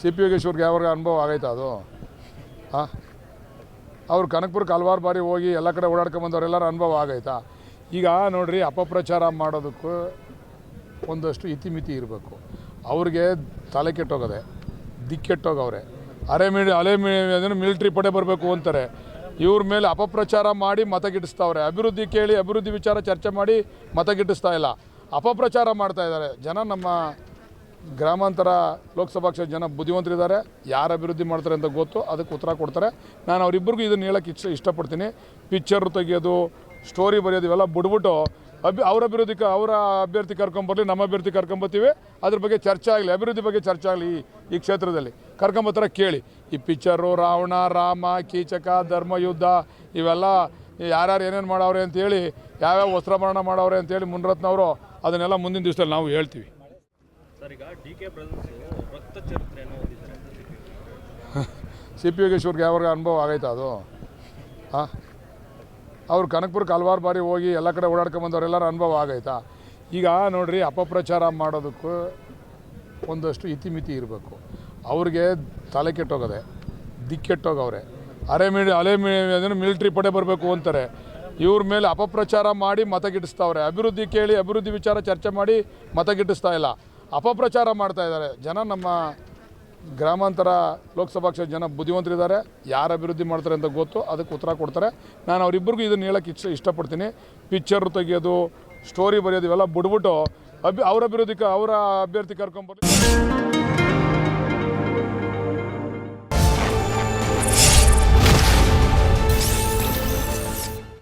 C P ಯೋಗೇಶ್ವರ್ಗೆ ಯಾವಾಗ ಅನುಭವ ಆಗೈತಾ ಅದು? ಹಾಂ ಅವ್ರು ಕನಕಪುರಕ್ಕೆ ಹಲವಾರು ಬಾರಿ ಹೋಗಿ ಎಲ್ಲ ಕಡೆ ಓಡಾಡ್ಕೊಂಬಂದವರೆಲ್ಲರ ಅನುಭವ ಆಗೈತಾ? ಈಗ ನೋಡಿರಿ, ಅಪಪ್ರಚಾರ ಮಾಡೋದಕ್ಕೂ ಒಂದಷ್ಟು ಇತಿಮಿತಿ ಇರಬೇಕು. ಅವ್ರಿಗೆ ತಲೆ ಕೆಟ್ಟೋಗದೆ ದಿಕ್ಕೆಟ್ಟೋಗವ್ರೆ ಅರೆ ಮಿ ಅಲೆ ಮಿ ಅದನ್ನು ಮಿಲಿಟ್ರಿ ಪಡೆ ಬರಬೇಕು ಅಂತಾರೆ. ಇವ್ರ ಮೇಲೆ ಅಪಪ್ರಚಾರ ಮಾಡಿ ಮತ ಗಿಟ್ಟಿಸ್ತಾವ್ರೆ ಅಭಿವೃದ್ಧಿ ಕೇಳಿ ಅಭಿವೃದ್ಧಿ ವಿಚಾರ ಚರ್ಚೆ ಮಾಡಿ ಮತ ಗಿಟ್ಟಿಸ್ತಾ ಇಲ್ಲ. ಅಪಪ್ರಚಾರ ಮಾಡ್ತಾ ಇದ್ದಾರೆ. ಜನ ನಮ್ಮ ಗ್ರಾಮಾಂತರ ಲೋಕಸಭಾ ಕ್ಷೇತ್ರ ಜನ ಬುದ್ಧಿವಂತರಿದ್ದಾರೆ. ಯಾರು ಅಭಿವೃದ್ಧಿ ಮಾಡ್ತಾರೆ ಅಂತ ಗೊತ್ತು. ಅದಕ್ಕೆ ಉತ್ತರ ಕೊಡ್ತಾರೆ. ನಾನು ಅವರಿಬ್ಬರಿಗೂ ಇದನ್ನು ಹೇಳೋಕ್ಕೆ ಇಷ್ಟ ಇಷ್ಟಪಡ್ತೀನಿ. ಪಿಕ್ಚರ್ ತೆಗೆಯೋದು ಸ್ಟೋರಿ ಬರೆಯೋದು ಇವೆಲ್ಲ ಬಿಡ್ಬಿಟ್ಟು ಅಭಿ ಅವ್ರ ಅಭಿವೃದ್ಧಿ ಕ- ಅವರ ಅಭ್ಯರ್ಥಿ ಕರ್ಕೊಂಬರ್ಲಿ ನಮ್ಮ ಅಭ್ಯರ್ಥಿ ಕರ್ಕೊಂಬರ್ತೀವಿ ಅದ್ರ ಬಗ್ಗೆ ಚರ್ಚೆ ಆಗಲಿ, ಅಭಿವೃದ್ಧಿ ಬಗ್ಗೆ ಚರ್ಚೆ ಆಗಲಿ ಈ ಕ್ಷೇತ್ರದಲ್ಲಿ. ಕರ್ಕೊಂಬತ್ತರ ಕೇಳಿ. ಈ ಪಿಕ್ಚರು ರಾವಣ, ರಾಮ, ಕೀಚಕ, ಧರ್ಮಯುದ್ಧ ಇವೆಲ್ಲ ಯಾರ್ಯಾರು ಏನೇನು ಮಾಡವ್ರೆ ಅಂತೇಳಿ ಯಾವ್ಯಾವ ವಸ್ತ್ರಭರಣ ಮಾಡವ್ರೆ ಅಂತೇಳಿ ಮುನ್ರತ್ನವರು ಅದನ್ನೆಲ್ಲ ಮುಂದಿನ ದಿವಸದಲ್ಲಿ ನಾವು ಹೇಳ್ತೀವಿ. ಸಿ ಪಿ ಯೋಗೇಶ್ವರ್ಗೆ ಯಾವಾಗ ಅನುಭವ ಆಗೈತಾ ಅದು? ಹಾಂ ಅವ್ರು ಕನಕಪುರಕ್ಕೆ ಹಲವಾರು ಬಾರಿ ಹೋಗಿ ಎಲ್ಲ ಕಡೆ ಓಡಾಡ್ಕೊಂಬಂದವ್ರೆಲ್ಲರ ಅನುಭವ ಆಗೈತಾ? ಈಗ ನೋಡ್ರಿ ಅಪಪ್ರಚಾರ ಮಾಡೋದಕ್ಕೂ ಒಂದಷ್ಟು ಇತಿಮಿತಿ ಇರಬೇಕು. ಅವ್ರಿಗೆ ತಲೆ ಕೆಟ್ಟೋಗದೆ ದಿಕ್ಕೆಟ್ಟೋಗವ್ರೆ. ಅರೆ ಮಿ ಅಲೆ ಮಿ ಅದನ್ನು ಮಿಲಿಟ್ರಿ ಪಡೆ ಬರಬೇಕು ಅಂತಾರೆ. ಇವ್ರ ಮೇಲೆ ಅಪಪ್ರಚಾರ ಮಾಡಿ ಮತ ಗಿಟ್ಟಿಸ್ತಾವ್ರೆ ಅಭಿವೃದ್ಧಿ ಕೇಳಿ ಅಭಿವೃದ್ಧಿ ವಿಚಾರ ಚರ್ಚೆ ಮಾಡಿ ಮತ ಗಿಟ್ಟಿಸ್ತಾ ಇಲ್ಲ. ಅಪಪ್ರಚಾರ ಮಾಡ್ತಾ ಇದ್ದಾರೆ. ಜನ ನಮ್ಮ ಗ್ರಾಮಾಂತರ ಲೋಕಸಭಾ ಕ್ಷೇತ್ರ ಜನ ಬುದ್ಧಿವಂತರಿದ್ದಾರೆ. ಯಾರು ಅಭಿವೃದ್ಧಿ ಮಾಡ್ತಾರೆ ಅಂತ ಗೊತ್ತು. ಅದಕ್ಕೆ ಉತ್ತರ ಕೊಡ್ತಾರೆ. ನಾನು ಅವರಿಬ್ಬರಿಗೂ ಇದನ್ನು ಹೇಳೋಕ್ಕೆ ಇಷ್ಟ ಇಷ್ಟಪಡ್ತೀನಿ. ಪಿಕ್ಚರ್ ತೆಗೆಯೋದು ಸ್ಟೋರಿ ಬರೆಯೋದು ಇವೆಲ್ಲ ಬಿಡ್ಬಿಟ್ಟು ಅಭಿ ಅವ್ರ ಅಭಿವೃದ್ಧಿ ಅವರ ಅಭ್ಯರ್ಥಿ ಕರ್ಕೊಂಬರ್ಲಿ